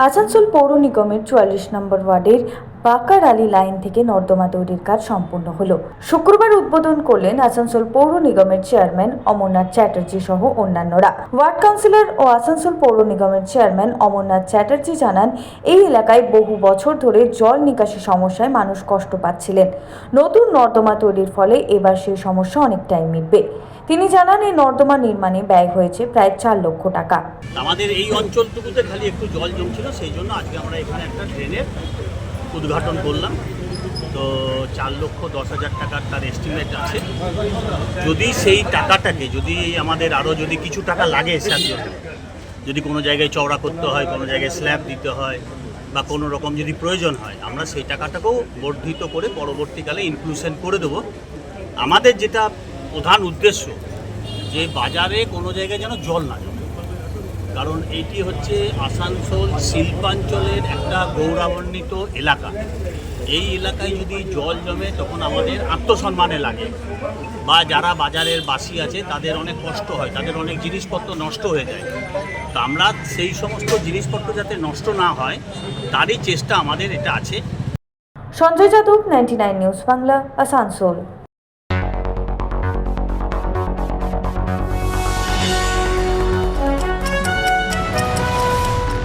আসানসোল পৌর নিগমের চুয়াল্লিশ নম্বর ওয়ার্ডের বাকার আলী লাইন থেকে নর্দমা তৈরির কাজ সম্পূর্ণ হলো। শুক্রবার উদ্বোধন করলেন আসানসোল পৌর নিগমের চেয়ারম্যান অমরনাথ চ্যাটার্জি সহ অন্যান্যরা। ওয়ার্ড কাউন্সিলর ও আসানসোল পৌর নিগমের চেয়ারম্যান অমরনাথ চ্যাটার্জি জানান, এই এলাকায় বহু বছর ধরে জল নিকাশি সমস্যায় মানুষ কষ্ট পাচ্ছিলেন। নতুন নর্দমা তৈরির ফলে এবার সেই সমস্যা অনেকটাই মিটবে। তিনি জানান, এই নর্দমা নির্মাণে ব্যয় হয়েছে প্রায় চার লক্ষ টাকা। আমাদের এই অঞ্চলটুকুতে খালি একটু জল জমছিল, সেই জন্য আজকে আমরা এখানে একটা ড্রেনের উদ্ঘাটন করলাম। তো চার লক্ষ দশ হাজার টাকার তার এস্টিমেট আছে। যদি সেই টাকাটাকে, যদি আমাদের আরও যদি কিছু টাকা লাগে স্যার যদি কোনো জায়গায় চওড়া করতে হয়, কোনো জায়গায় স্ল্যাব দিতে হয়, বা কোনো রকম যদি প্রয়োজন হয়, আমরা সেই টাকাটাকেও বর্ধিত করে পরবর্তীকালে ইনক্লুশন করে দেবো। আমাদের যেটা প্রধান উদ্দেশ্য, যে বাজারে কোনো জায়গায় যেন জল না জমে। কারণ এটি হচ্ছে আসানসোল শিল্পাঞ্চলের একটা গৌরবান্বিত এলাকা। এই এলাকায় যদি জল জমে, তখন আমাদের আত্মসম্মানে লাগে। বা যারা বাজারের বাসী আছে, তাদের অনেক কষ্ট হয়, তাদের অনেক জিনিসপত্র নষ্ট হয়ে যায়। তো আমরা সেই সমস্ত জিনিসপত্র যাতে নষ্ট না হয়, তারই চেষ্টা আমাদের এটা আছে। Sanjay Yadav ninety news Bangla Asansol.